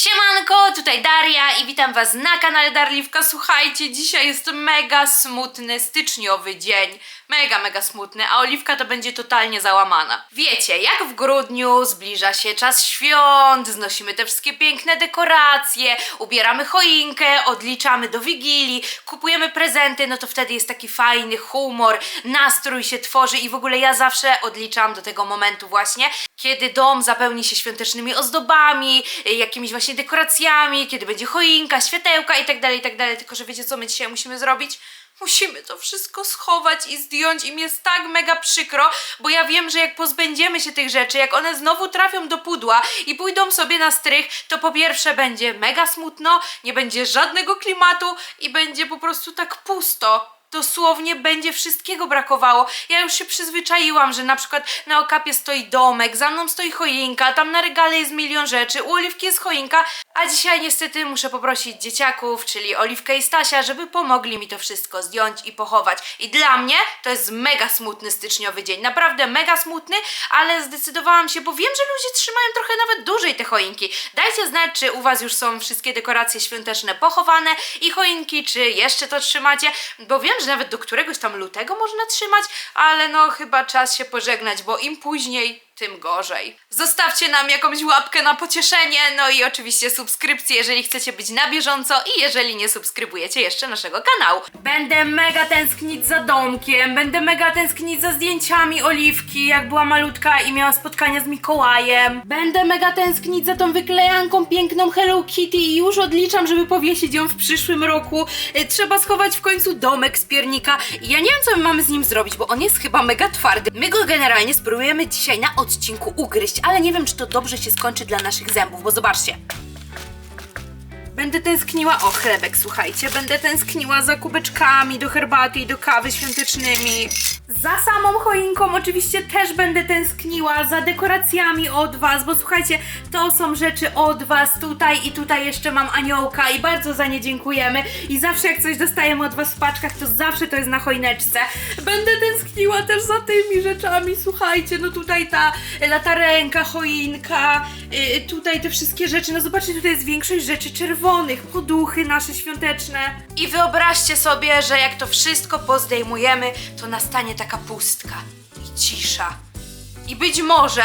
Siemanko, tutaj Daria i witam was na kanale Darliwka. Słuchajcie, dzisiaj jest mega smutny styczniowy dzień. Mega, mega smutny, a Oliwka to będzie totalnie załamana. Wiecie, jak w grudniu zbliża się czas świąt, znosimy te wszystkie piękne dekoracje, ubieramy choinkę, odliczamy do Wigilii, kupujemy prezenty, no to wtedy jest taki fajny humor, nastrój się tworzy i w ogóle ja zawsze odliczam do tego momentu właśnie, kiedy dom zapełni się świątecznymi ozdobami, jakimiś właśnie dekoracjami, kiedy będzie choinka, światełka i tak dalej, i tak. Tylko, że wiecie co my dzisiaj musimy zrobić? Musimy to wszystko schować i zdjąć i mi jest tak mega przykro, bo ja wiem, że jak pozbędziemy się tych rzeczy, jak one znowu trafią do pudła i pójdą sobie na strych, to po pierwsze będzie mega smutno, nie będzie żadnego klimatu i będzie po prostu tak pusto. Dosłownie będzie wszystkiego brakowało. Ja już się przyzwyczaiłam, że na przykład na okapie stoi domek, za mną stoi choinka, tam na regale jest milion rzeczy, u Oliwki jest choinka, a dzisiaj niestety muszę poprosić dzieciaków, czyli Oliwkę i Stasia, żeby pomogli mi to wszystko zdjąć i pochować. I dla mnie to jest mega smutny styczniowy dzień, naprawdę mega smutny, ale zdecydowałam się, bo wiem, że ludzie trzymają trochę nawet dłużej te choinki. Dajcie znać, czy u Was już są wszystkie dekoracje świąteczne pochowane i choinki, czy jeszcze to trzymacie, bo wiem, że nawet do któregoś tam lutego można trzymać, ale no chyba czas się pożegnać, bo im później, tym gorzej. Zostawcie nam jakąś łapkę na pocieszenie, no i oczywiście subskrypcję, jeżeli chcecie być na bieżąco i jeżeli nie subskrybujecie jeszcze naszego kanału. Będę mega tęsknić za domkiem, będę mega tęsknić za zdjęciami Oliwki, jak była malutka i miała spotkania z Mikołajem. Będę mega tęsknić za tą wyklejanką piękną Hello Kitty i już odliczam, żeby powiesić ją w przyszłym roku. Y, Trzeba schować w końcu domek z piernika ja nie wiem, co my mamy z nim zrobić, bo on jest chyba mega twardy. My go generalnie spróbujemy dzisiaj na odcinku ugryźć, ale nie wiem, czy to dobrze się skończy dla naszych zębów, bo zobaczcie. Będę tęskniła, o chlebek, słuchajcie, będę tęskniła za kubeczkami do herbaty i do kawy świątecznymi. Za samą choinką oczywiście też będę tęskniła, za dekoracjami od Was, bo słuchajcie, to są rzeczy od Was tutaj i tutaj jeszcze mam aniołka i bardzo za nie dziękujemy. I zawsze jak coś dostajemy od Was w paczkach, to zawsze to jest na choineczce. Będę tęskniła też za tymi rzeczami, słuchajcie, no tutaj ta latarenka, choinka, y, tutaj te wszystkie rzeczy, no zobaczcie, tutaj jest większość rzeczy czerwonych, poduchy nasze świąteczne. I wyobraźcie sobie, że jak to wszystko pozdejmujemy, to nastanie taka pustka i cisza. I być może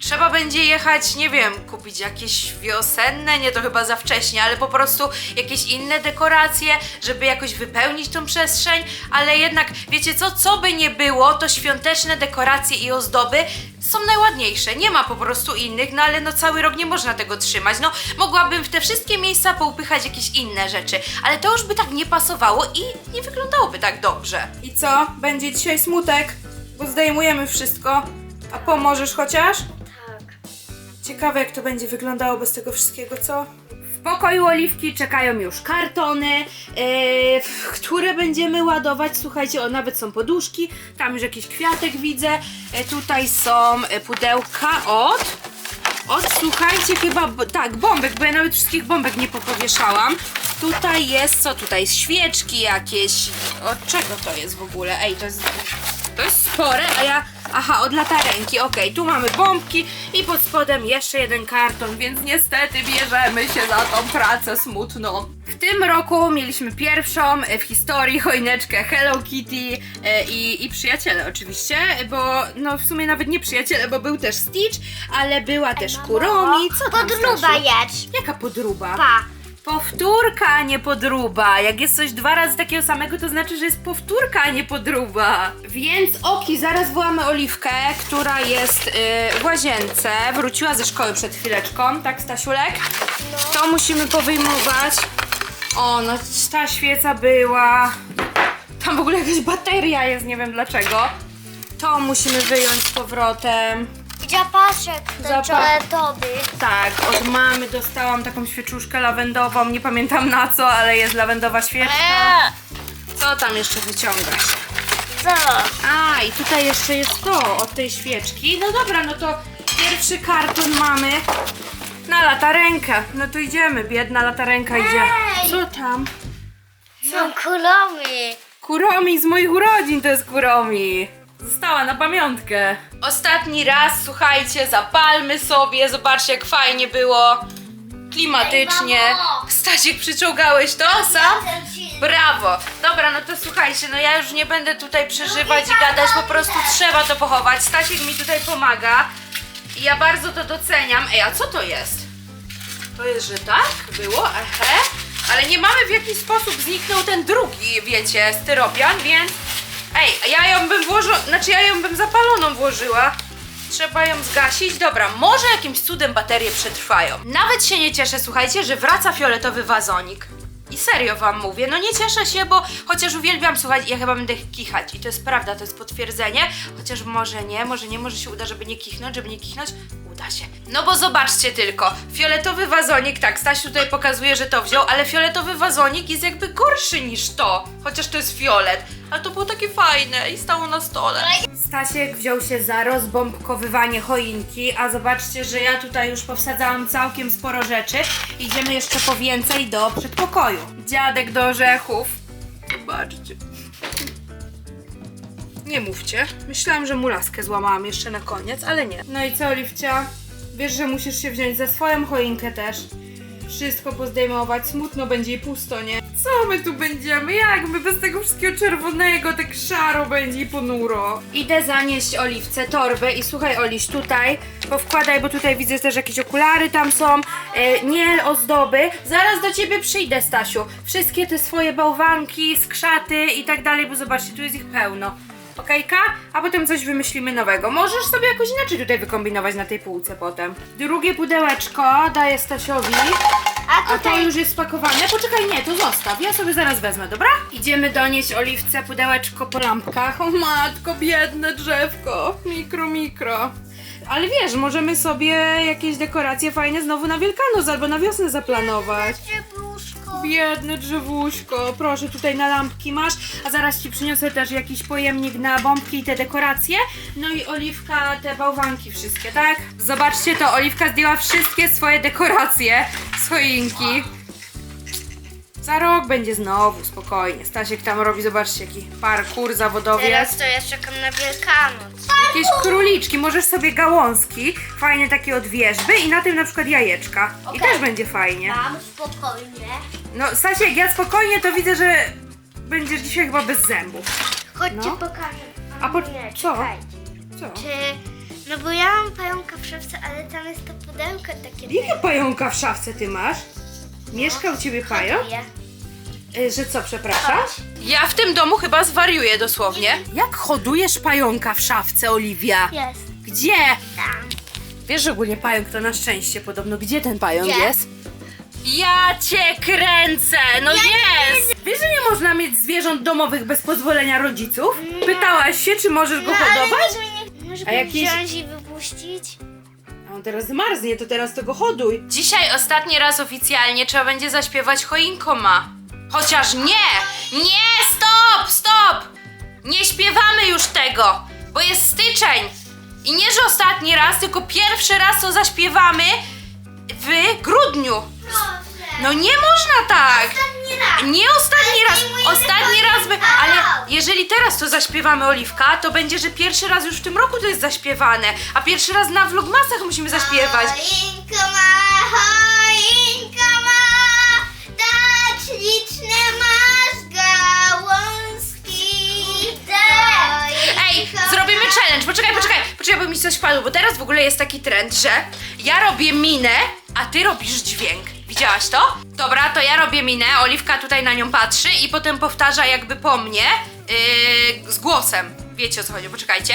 trzeba będzie jechać, nie wiem, kupić jakieś wiosenne, nie to chyba za wcześnie, ale po prostu jakieś inne dekoracje, żeby jakoś wypełnić tą przestrzeń, ale jednak wiecie co, co by nie było, to świąteczne dekoracje i ozdoby są najładniejsze. Nie ma po prostu innych, no ale no cały rok nie można tego trzymać. No mogłabym w te wszystkie miejsca poupychać jakieś inne rzeczy, ale to już by tak nie pasowało i nie wyglądałoby tak dobrze. I co? Będzie dzisiaj smutek, bo zdejmujemy wszystko. A pomożesz chociaż? Ciekawe, jak to będzie wyglądało bez tego wszystkiego, co? W pokoju Oliwki czekają już kartony, yy, które będziemy ładować. Słuchajcie, o, nawet są poduszki, tam już jakiś kwiatek widzę. E, tutaj są e, pudełka od... Od, słuchajcie, chyba, tak, bombek, bo ja nawet wszystkich bombek nie popowieszałam. Tutaj jest, co tutaj, świeczki jakieś. Od czego to jest w ogóle? Ej, to jest, to jest spore, a ja, aha, od latarenki, okej, tu mamy bombki i pod spodem jeszcze jeden karton, więc niestety bierzemy się za tą pracę smutną. W tym roku mieliśmy pierwszą e, w historii choineczkę Hello Kitty e, i, i przyjaciele oczywiście, bo no w sumie nawet nie przyjaciele, bo był też Stitch, ale była też Kuromi. Co tam, Podruba Stasiu? Jaka podruba? Pa. Powtórka, a nie podruba. Jak jest coś dwa razy takiego samego, to znaczy, że jest powtórka, a nie podruba. Więc oki, zaraz wołamy Oliwkę, która jest y, w łazience. Wróciła ze szkoły przed chwileczką, tak Stasiulek? To musimy powyjmować. O, no ta świeca była. Tam w ogóle jakaś bateria jest, nie wiem dlaczego. To musimy wyjąć z powrotem. Zapaszek Zapach. toaletowy. Tak, od mamy dostałam taką świeczuszkę lawendową. Nie pamiętam na co, ale jest lawendowa świeczka. Eee, Co tam jeszcze wyciągać? co? A, i tutaj jeszcze jest to od tej świeczki. No dobra, no to pierwszy karton mamy na latarenkę. No to idziemy, biedna latarenka idzie. Ej! Co tam? Są kulomy. Kuromi z moich urodzin to jest Kuromi. Została na pamiątkę. Ostatni raz, słuchajcie, zapalmy sobie, zobaczcie jak fajnie było. klimatycznie. Ej, mamo! Stasiek, przyczołgałeś to sam? Brawo! Dobra, no to słuchajcie, no ja już nie będę tutaj przeżywać i gadać, po prostu trzeba to pochować. Stasiek mi tutaj pomaga i ja bardzo to doceniam. Ej, a co to jest? To jest, że tak było? Ehe. Ale nie mamy w jaki sposób zniknął ten drugi, wiecie, styropian, więc... Ej, ja ją bym włożyła, znaczy ja ją bym zapaloną włożyła. Trzeba ją zgasić. Dobra, może jakimś cudem baterie przetrwają. Nawet się nie cieszę, słuchajcie, że wraca fioletowy wazonik. I serio wam mówię, no nie cieszę się, bo chociaż uwielbiam słuchać, ja chyba będę kichać. I to jest prawda, to jest potwierdzenie. Chociaż może nie, może nie, może się uda, żeby nie kichnąć, żeby nie kichnąć. Uda się. No bo zobaczcie tylko, fioletowy wazonik, tak, Stasiu tutaj pokazuje, że to wziął, ale fioletowy wazonik jest jakby gorszy niż to. Chociaż to jest fiolet. Ale to było takie fajne i stało na stole. Stasiek wziął się za rozbombkowywanie choinki, a zobaczcie, że ja tutaj już powsadzałam całkiem sporo rzeczy. Idziemy jeszcze po więcej do przedpokoju. Dziadek do orzechów. Zobaczcie. Nie mówcie. Myślałam, że mu laskę złamałam jeszcze na koniec, ale nie. No i co, Oliwcia? Wiesz, że musisz się wziąć za swoją choinkę też. Wszystko pozdejmować, smutno będzie i pusto, nie? Co my tu będziemy? Jak my bez tego wszystkiego czerwonego, tak szaro będzie i ponuro. Idę zanieść Oliwce torbę i słuchaj Oliś, tutaj powkładaj, bo tutaj widzę też jakieś okulary tam są, e, nie ozdoby. Zaraz do ciebie przyjdę, Stasiu. Wszystkie te swoje bałwanki, skrzaty i tak dalej, bo zobaczcie, tu jest ich pełno. Okejka? A potem coś wymyślimy nowego. Możesz sobie jakoś inaczej tutaj wykombinować na tej półce potem. Drugie pudełeczko daję Stasiowi. A A to już jest spakowane. Poczekaj, nie, to zostaw. Ja sobie zaraz wezmę, dobra? Idziemy donieść Oliwce pudełeczko po lampkach. O matko, biedne drzewko. Mikro, mikro. Ale wiesz, możemy sobie jakieś dekoracje fajne znowu na Wielkanoc albo na wiosnę zaplanować. Żebruszko. Biedne drzewuśko, proszę tutaj na lampki masz, a zaraz ci przyniosę też jakiś pojemnik na bombki i te dekoracje. No i Oliwka te bałwanki wszystkie, tak? Zobaczcie to, Oliwka zdjęła wszystkie swoje dekoracje z choinki. Za rok będzie znowu, spokojnie. Stasiek tam robi, zobaczcie, jaki parkour zawodowiec. Teraz to ja czekam na Wielkanoc. Jakieś króliczki, możesz sobie gałązki, fajne takie od wierzby i na tym na przykład jajeczka. I Okej. też będzie fajnie. Mam spokojnie. No Stasiek, ja spokojnie to widzę, że będziesz dzisiaj chyba bez zębów. Chodźcie No. pokażę. A po- Nie, co? czekajcie. Co? Czy... No bo ja mam pająka w szafce, ale tam jest to pudełko takie... Jakie pająka w szafce ty masz? Mieszka u ciebie pająk? Y, Że co, przepraszam? Ja w tym domu chyba zwariuję dosłownie. Jak hodujesz pająka w szafce, Oliwia? Jest. Gdzie? Tam. Wiesz, że ogólnie pająk to na szczęście podobno. Gdzie ten pająk Gdzie? jest? Ja cię kręcę! No jest! Wiesz, że nie można mieć zwierząt domowych bez pozwolenia rodziców? Pytałaś się, czy możesz go No, ale hodować? może nie... Może A jakieś- wziąć i wypuścić? A on teraz zmarznie, to teraz to go hoduj. Dzisiaj ostatni raz oficjalnie trzeba będzie zaśpiewać choinkoma. Chociaż nie! Nie! Stop! Stop! Nie śpiewamy już tego, bo jest styczeń. I nie, że ostatni raz, tylko pierwszy raz to zaśpiewamy w grudniu. Proszę. No nie można tak! Ostatni raz. Nie ostatni raz, zdejmujemy ostatni raz, by, ale jeżeli teraz to zaśpiewamy Oliwka, to będzie, że pierwszy raz już w tym roku to jest zaśpiewane, a pierwszy raz na vlogmasach musimy zaśpiewać. Choinka ma, choinka ma, tak śliczne masz gałązki. Ej, zrobimy challenge, poczekaj, poczekaj, poczekaj, bo mi coś padło, bo teraz w ogóle jest taki trend, że ja robię minę, a ty robisz dźwięk. Widziałaś to? Dobra, to ja robię minę, Oliwka tutaj na nią patrzy i potem powtarza jakby po mnie yy, z głosem. Wiecie o co chodzi, poczekajcie.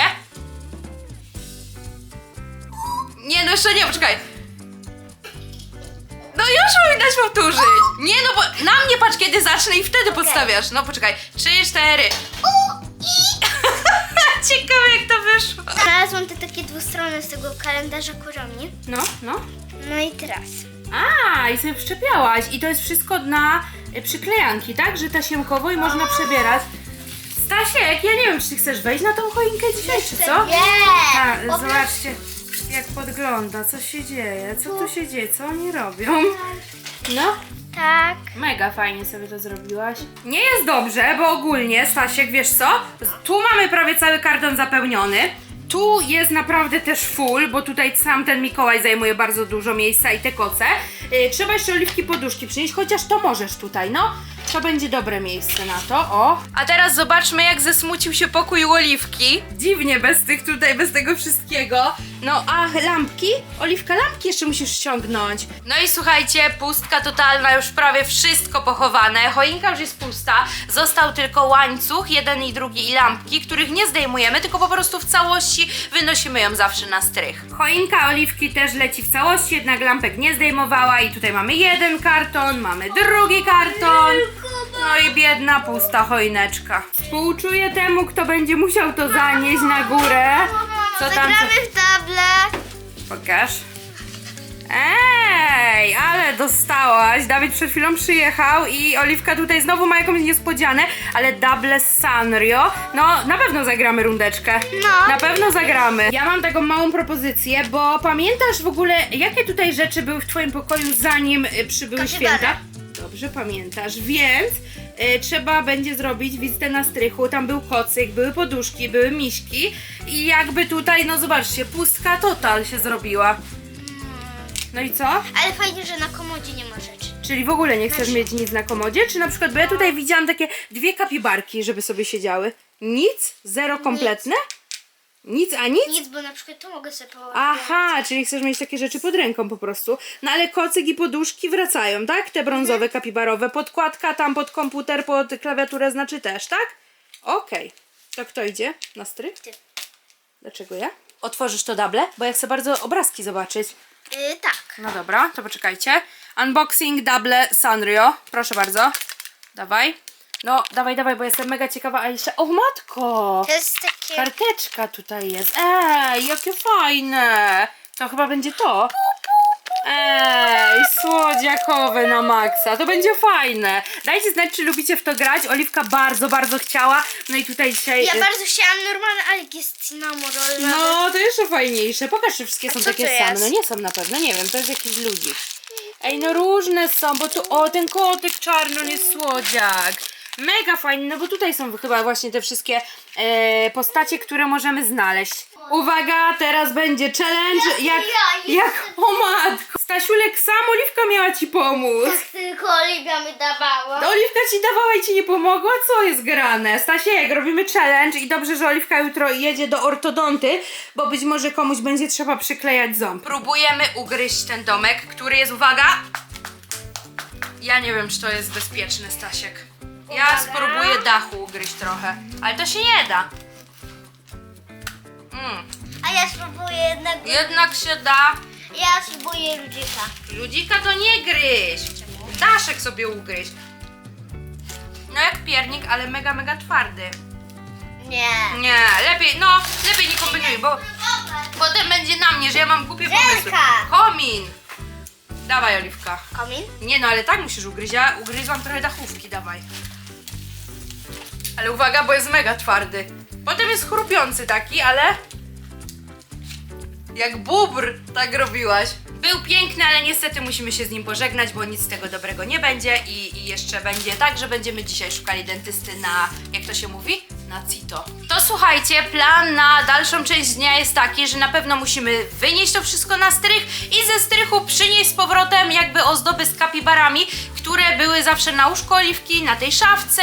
Nie, no jeszcze nie, poczekaj. No już powinnaś powtórzyć. Nie, no bo na mnie patrz kiedy zacznę i wtedy podstawiasz. No poczekaj. Trzy, cztery. Ciekawe jak to wyszło. Znalazłam te takie dwustrony z tego kalendarza kuromi. No, no. No i teraz. A, i sobie przyczepiałaś. I to jest wszystko na y, przyklejanki, tak? Że tasiemkowo i można przebierać. Stasiek, ja nie wiem, czy ty chcesz wejść na tą choinkę dzisiaj, czy co? Nie! Po prostu- zobaczcie, jak podgląda, co się dzieje, co tu się dzieje, co oni robią. No, Tak. mega fajnie sobie to zrobiłaś. Nie jest dobrze, bo ogólnie, Stasiek, wiesz co? Tu mamy prawie cały karton zapełniony. Tu jest naprawdę też full, bo tutaj sam ten Mikołaj zajmuje bardzo dużo miejsca i te koce. Y, trzeba jeszcze oliwki poduszki przynieść, chociaż to możesz tutaj, no. To będzie dobre miejsce na to, o. A teraz zobaczmy, jak zesmucił się pokój u Oliwki. Dziwnie, bez tych tutaj, bez tego wszystkiego. No, a lampki? Oliwka, lampki jeszcze musisz ściągnąć. No i słuchajcie, pustka totalna, już prawie wszystko pochowane. Choinka już jest pusta. Został tylko łańcuch, jeden i drugi i lampki, których nie zdejmujemy, tylko po prostu w całości wynosimy ją zawsze na strych. Choinka Oliwki też leci w całości, jednak lampek nie zdejmowała i tutaj mamy jeden karton, mamy drugi karton. No i biedna, pusta choineczka. Współczuję temu, kto będzie musiał to zanieść na górę. Co tam? Zagramy w table. Pokaż. Ej, ale dostałaś. Dawid przed chwilą przyjechał i Oliwka tutaj znowu ma jakąś niespodzianę, ale double Sanrio. No, na pewno zagramy rundeczkę. No. Na pewno zagramy. Ja mam taką małą propozycję, bo pamiętasz w ogóle, jakie tutaj rzeczy były w twoim pokoju zanim y, przybyły święta? Dobrze pamiętasz, więc y, trzeba będzie zrobić wizytę na strychu. Tam był kocyk, były poduszki, były miśki i jakby tutaj, no zobaczcie, pustka total się zrobiła. No i co? Ale fajnie, że na komodzie nie ma rzeczy. Czyli w ogóle nie chcesz mieć nic na komodzie? Czy na przykład, bo ja tutaj widziałam takie dwie kapibarki, żeby sobie siedziały. Nic? Zero kompletne? Nic, a nic? Nic, bo na przykład tu mogę sobie położyć. Aha, czyli chcesz mieć takie rzeczy pod ręką po prostu. No ale kocyk i poduszki wracają, tak? Te brązowe, kapibarowe. Podkładka tam pod komputer, pod klawiaturę znaczy też, tak? Okej. To kto idzie na strych? Ty. Dlaczego ja? Otworzysz to dable? Bo ja chcę bardzo obrazki zobaczyć. Y, tak. No dobra, to poczekajcie. Unboxing Double Sanrio. Proszę bardzo. Dawaj. No, dawaj, dawaj, bo jestem mega ciekawa, a jeszcze... O, matko! To jest takie... Karteczka tutaj jest. Ej, jakie fajne! To chyba będzie to. Ej, słodziakowe na maksa. To będzie fajne. Dajcie znać, czy lubicie w to grać. Oliwka bardzo, bardzo chciała. No i tutaj dzisiaj... Ja bardzo chciałam normalny, ale jest cinnamoroll. no, to jeszcze fajniejsze. Pokaż, czy wszystkie są co takie to same. jest? No nie są na pewno, nie wiem, to jest jakiś ludzik. Ej, no różne są, bo tu, o, ten kotek czarny, on jest słodziak. Mega fajny, no bo tutaj są chyba właśnie te wszystkie e, postacie, które możemy znaleźć. Uwaga, teraz będzie challenge, jak, ja, jak, o matko. Stasiulek, sam Oliwka miała ci pomóc. Tylko Oliwia mi dawała. No, Oliwka ci dawała i ci nie pomogła? Co jest grane? Stasiek, robimy challenge i dobrze, że Oliwka jutro jedzie do ortodonty, bo być może komuś będzie trzeba przyklejać ząb. Próbujemy ugryźć ten domek, który jest, uwaga... Ja nie wiem, czy to jest bezpieczne, Stasiek. Ja spróbuję dachu ugryźć trochę, ale to się nie da. Mm, A ja spróbuję jednak... jednak się da. Ja spróbuję ludzika. Ludzika to nie gryź. Daszek sobie ugryź. No jak piernik, ale mega, mega twardy. Nie. Nie, lepiej, no, lepiej nie kombinuj, bo potem będzie na mnie, że ja mam głupie pomysły. Żelka. Komin! Dawaj, Oliwka. Komin? Nie no, ale tak musisz ugryźć. Ja ugryzłam trochę dachówki, dawaj. Ale uwaga, bo jest mega twardy. Potem jest chrupiący taki, ale... Jak bubr tak robiłaś. Był piękny, ale niestety musimy się z nim pożegnać, bo nic z tego dobrego nie będzie i, i jeszcze będzie tak, że będziemy dzisiaj szukali dentysty na, jak to się mówi? Na CITO. To słuchajcie, plan na dalszą część dnia jest taki, że na pewno musimy wynieść to wszystko na strych i ze strychu przynieść z powrotem jakby ozdoby z kapibarami, które były zawsze na łóżku oliwki, na tej szafce,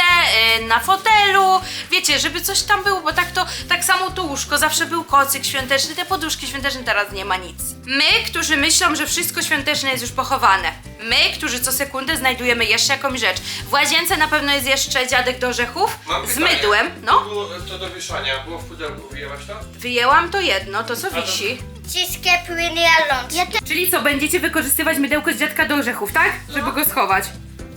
yy, na fotelu. Wiecie, żeby coś tam było, bo tak to, tak samo to łóżko, zawsze był kocyk świąteczny, te poduszki świąteczne, teraz nie ma nic. My, którzy myślą, że wszystko świąteczne jest już pochowane. My, którzy co sekundę znajdujemy jeszcze jakąś rzecz. W łazience na pewno jest jeszcze dziadek do orzechów Mam z pytanie. mydłem. To, No, było, to do wieszania, było w pudełku, wyjęłaś to? wyjęłam to jedno, to co wisi. Wszystkie płyny. Ja te... Czyli co, będziecie wykorzystywać mydełko z dziadka do orzechów, tak? Żeby go schować.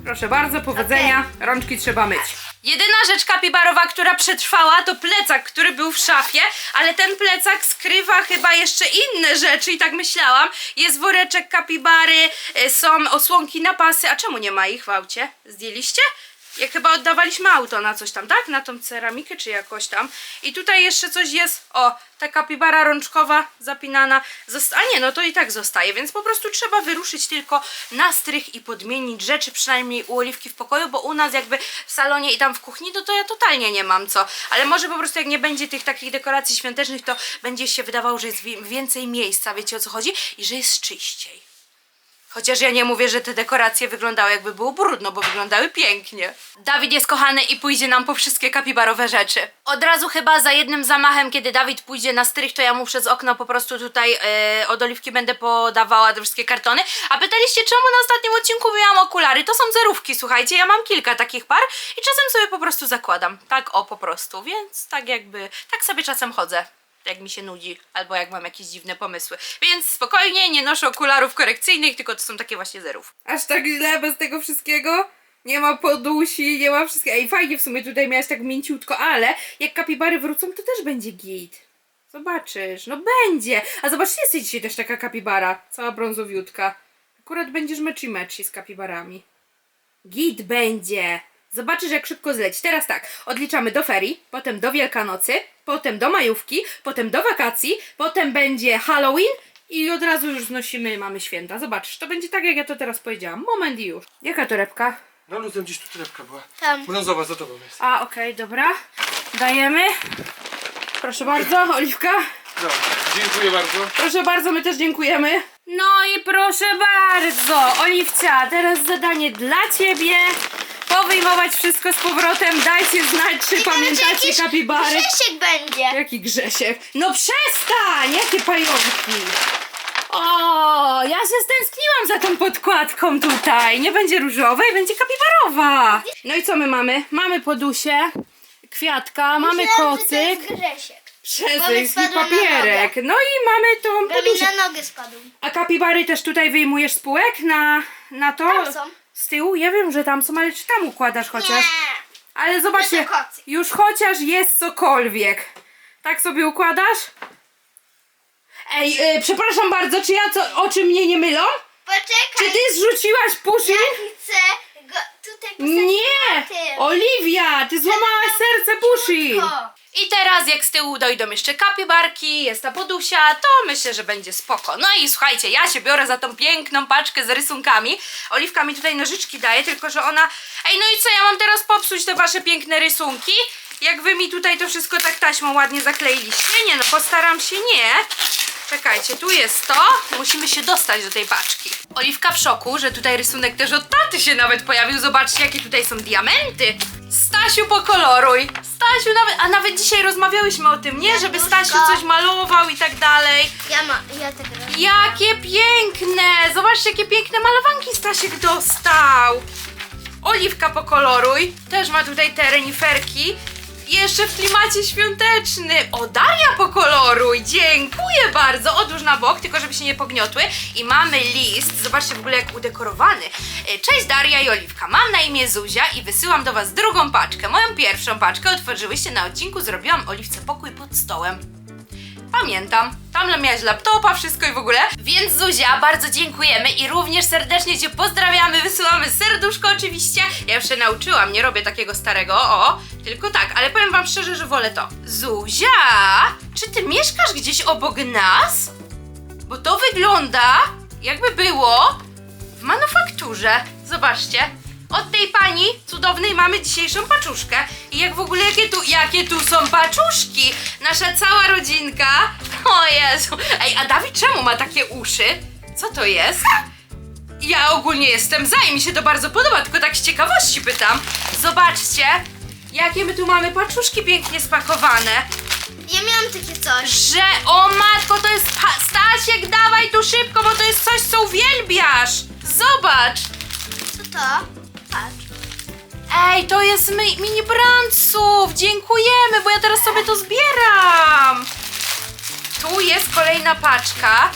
Proszę bardzo, powodzenia. Rączki trzeba myć. Jedyna rzecz kapibarowa, która przetrwała, to plecak, który był w szafie, ale ten plecak skrywa chyba jeszcze inne rzeczy i tak myślałam. Jest woreczek kapibary, y, są osłonki na pasy. A czemu nie ma ich w aucie? Zdjęliście? Jak chyba oddawaliśmy auto na coś tam, tak? Na tą ceramikę czy jakoś tam. I tutaj jeszcze coś jest. O, ta kapibara rączkowa zapinana. Zosta- A nie, no to i tak zostaje, więc po prostu trzeba wyruszyć tylko na strych i podmienić rzeczy, przynajmniej u Oliwki w pokoju, bo u nas jakby w salonie i tam w kuchni, no to ja totalnie nie mam co. Ale może po prostu jak nie będzie tych takich dekoracji świątecznych, to będzie się wydawało, że jest wi- więcej miejsca, wiecie o co chodzi? I że jest czyściej. Chociaż ja nie mówię, że te dekoracje wyglądały jakby było brudno, bo wyglądały pięknie. Dawid jest kochany i pójdzie nam po wszystkie kapibarowe rzeczy. Od razu chyba za jednym zamachem, kiedy Dawid pójdzie na strych, to ja mu przez okno po prostu tutaj e, od oliwki będę podawała te wszystkie kartony. A pytaliście, czemu na ostatnim odcinku miałam okulary? To są zerówki, słuchajcie, ja mam kilka takich par i czasem sobie po prostu zakładam. Tak o, po prostu, więc tak jakby, tak sobie czasem chodzę jak mi się nudzi, albo jak mam jakieś dziwne pomysły. Więc spokojnie, nie noszę okularów korekcyjnych, tylko to są takie właśnie zerów. Aż tak źle bez tego wszystkiego? Nie ma podusi, nie ma wszystkiego. Ej, fajnie w sumie tutaj miałaś tak mięciutko, ale jak kapibary wrócą, to też będzie git. Zobaczysz, no będzie. A zobaczcie, jesteś dzisiaj też taka kapibara, cała brązowiutka. Akurat będziesz meczy meczy z kapibarami. Git będzie. Zobaczysz, jak szybko zleci. Teraz tak, odliczamy do ferii, potem do Wielkanocy, potem do majówki, potem do wakacji, potem będzie Halloween i od razu już znosimy, mamy święta. Zobaczysz, to będzie tak, jak ja to teraz powiedziałam. Moment i już. Jaka torebka? No luzem gdzieś tu torebka była. Tam. Brązowa za tobą jest. A, okej, dobra. Dajemy. Proszę bardzo, Oliwka. Dobra, dziękuję bardzo. Proszę bardzo, my też dziękujemy. No i proszę bardzo, Oliwcia, teraz zadanie dla ciebie. Powyjmować wszystko z powrotem, dajcie znać, czy pamiętacie kapibary. Grzesiek będzie. Jaki Grzesiek? No przestań! Jakie pająki! O, ja się stęskniłam za tą podkładką tutaj. Nie będzie różowej, będzie kapibarowa. No i co my mamy? Mamy podusie, kwiatka, mamy Myślałam, że to kocyk, jest Grzesiek. Przezych i spadła na papierek. No i mamy tą Bo mi podusię. na nogę spadł. A kapibary też tutaj wyjmujesz z półek na, na to? Tam są. Z tyłu? Ja wiem, że tam są, ale czy tam układasz chociaż? Nie. Ale zobaczcie, kocyk. już chociaż jest cokolwiek. Tak sobie układasz? Ej, y, przepraszam bardzo, czy ja co, oczy mnie nie mylą? Czy Poczekaj. ty zrzuciłaś puszyn? Ja chcę go tutaj posadzić Nie! tym. Oliwia, ty złamałaś serce. Cichutko. I teraz jak z tyłu dojdą jeszcze kapibarki, jest ta podusia, to myślę, że będzie spoko. No i słuchajcie, ja się biorę za tą piękną paczkę z rysunkami. Oliwka mi tutaj nożyczki daje, tylko że ona... Ej, no i co, ja mam teraz popsuć te wasze piękne rysunki? Jak wy mi tutaj to wszystko tak taśmą ładnie zakleiliście? Nie no, postaram się nie. Czekajcie, tu jest to. Musimy się dostać do tej paczki. Oliwka w szoku, że tutaj rysunek też od taty się nawet pojawił. Zobaczcie, jakie tutaj są diamenty. Stasiu, pokoloruj. Stasiu, nawet, a nawet dzisiaj rozmawiałyśmy o tym, nie? Żeby. Stasiu coś malował i tak dalej. Ja ma, ja tak robię. Jakie piękne! Zobaczcie, jakie piękne malowanki Stasiek dostał. Oliwka pokoloruj. Też ma tutaj te reniferki. Jeszcze w klimacie świątecznym. O, Daria pokoloruj. Dziękuję bardzo. Odłóż na bok, tylko żeby się nie pogniotły. I mamy list. Zobaczcie w ogóle jak udekorowany. E, Cześć Daria i Oliwka. Mam na imię Zuzia i wysyłam do Was drugą paczkę. Moją pierwszą paczkę otworzyłyście na odcinku. Zrobiłam Oliwce pokój pod stołem. Pamiętam. Tam miałaś laptopa, wszystko i w ogóle. Więc Zuzia, bardzo dziękujemy i również serdecznie Cię pozdrawiamy. Wysyłamy serduszko oczywiście. Ja już się nauczyłam, nie robię takiego starego, o, tylko tak, ale powiem Wam szczerze, że wolę to. Zuzia, czy Ty mieszkasz gdzieś obok nas? Bo to wygląda, jakby było w manufakturze. Zobaczcie. Od tej pani cudownej mamy dzisiejszą paczuszkę. I jak w ogóle, jakie tu, jakie tu są paczuszki? Nasza cała rodzinka. O Jezu. Ej, a Dawid czemu ma takie uszy? Co to jest? Ja ogólnie jestem za i mi się to bardzo podoba, tylko tak z ciekawości pytam. Zobaczcie, jakie my tu mamy paczuszki pięknie spakowane. Ja miałam takie coś. Że, o matko, to jest pa- Stasiek, dawaj tu szybko, bo to jest coś, co uwielbiasz. Zobacz. Co to? Patrz. Ej, to jest mi mini branców! Dziękujemy, bo ja teraz sobie to zbieram! Tu jest kolejna paczka.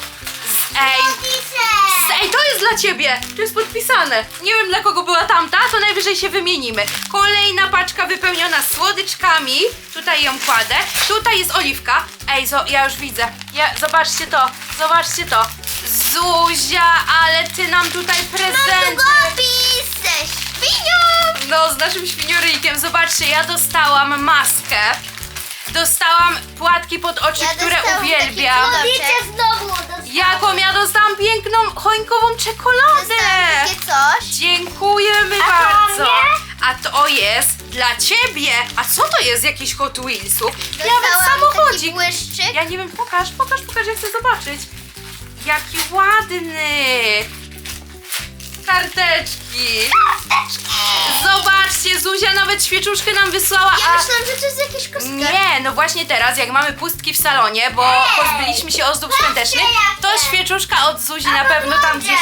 Z, ej, z, ej, to jest dla ciebie! Tu jest podpisane. Nie wiem dla kogo była tamta, to najwyżej się wymienimy. Kolejna paczka wypełniona słodyczkami. Tutaj ją kładę. Tutaj jest oliwka. Ej, zo, ja już widzę. Ja, zobaczcie to, zobaczcie to. Zuzia, ale ty nam tutaj Mam prezenty. ze świnią. No, z naszym świnioryjkiem. Zobaczcie, ja dostałam maskę. Dostałam płatki pod oczy, Ja które dostałam uwielbiam. taki Wiecie, znowu dostałam. Jaką ja dostałam piękną choinkową czekoladę. Dostałam takie coś. Dziękujemy A to bardzo. mnie? A to jest dla ciebie. A co to jest jakiś Hot Wheelsów? Nawet Dostałam taki samochodzik. błyszczyk. Ja nie wiem, pokaż, pokaż, pokaż, ja chcę zobaczyć. Jaki ładny. Karteczki. Zobaczcie, Zuzia nawet świeczuszkę nam wysłała, Ja a... myślałam, że to jest jakiś kostka. Nie, no właśnie teraz, jak mamy pustki w salonie, bo pozbyliśmy się ozdób świątecznych, to świeczuszka od Zuzi na pewno tam gdzieś.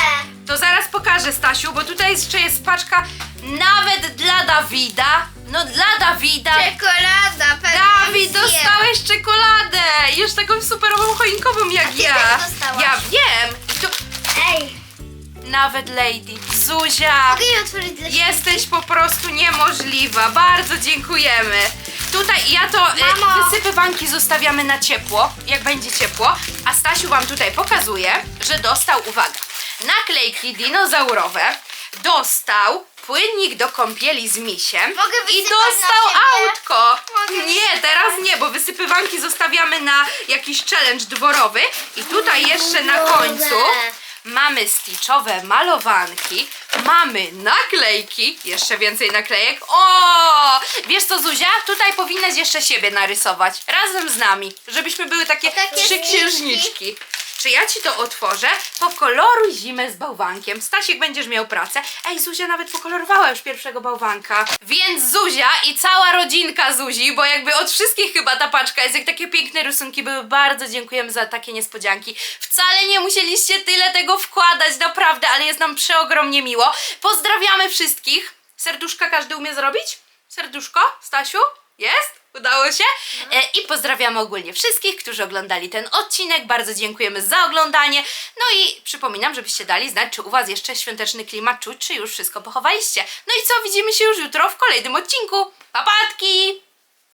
To zaraz pokażę, Stasiu, bo tutaj jeszcze jest paczka nawet dla Dawida. No dla Dawida. Czekolada, pewnie Dawid, zjem. dostałeś czekoladę! Już taką superową choinkową jak ty ja. też dostałaś? Ja wiem. I to Ej, nawet Lady. Zuzia. Mogę je otworzyć dla siebie? Jesteś po prostu niemożliwa. Bardzo dziękujemy. Tutaj ja to e, Mamo. wysypywanki zostawiamy na ciepło, jak będzie ciepło. A Stasiu wam tutaj pokazuje, że dostał, uwaga, naklejki dinozaurowe, dostał płynnik do kąpieli z misiem Mogę i wysypać dostał siebie? autko. Mogę Nie, teraz nie, bo wysypywanki zostawiamy na jakiś challenge dworowy i tutaj jeszcze na końcu Mamy stitchowe malowanki, mamy naklejki, jeszcze więcej naklejek. O! Wiesz co, Zuzia? Tutaj powinnaś jeszcze siebie narysować razem z nami, żebyśmy były takie, Takie trzy księżniczki. Czy ja ci to otworzę? Pokoloruj zimę z bałwankiem. Stasiek będziesz miał pracę. Ej, Zuzia nawet pokolorowała już pierwszego bałwanka. Więc Zuzia i cała rodzinka Zuzi, bo jakby od wszystkich chyba ta paczka jest, jak takie piękne rysunki były. Bardzo dziękujemy za takie niespodzianki. Wcale nie musieliście tyle tego wkładać, naprawdę, ale jest nam przeogromnie miło. Pozdrawiamy wszystkich. Serduszka każdy umie zrobić? Serduszko? Stasiu? Jest? Udało się? E, I pozdrawiamy ogólnie wszystkich, którzy oglądali ten odcinek. Bardzo dziękujemy za oglądanie. No i przypominam, żebyście dali znać, czy u Was jeszcze świąteczny klimat czuć, czy już wszystko pochowaliście. No i co? Widzimy się już jutro w kolejnym odcinku. Papatki!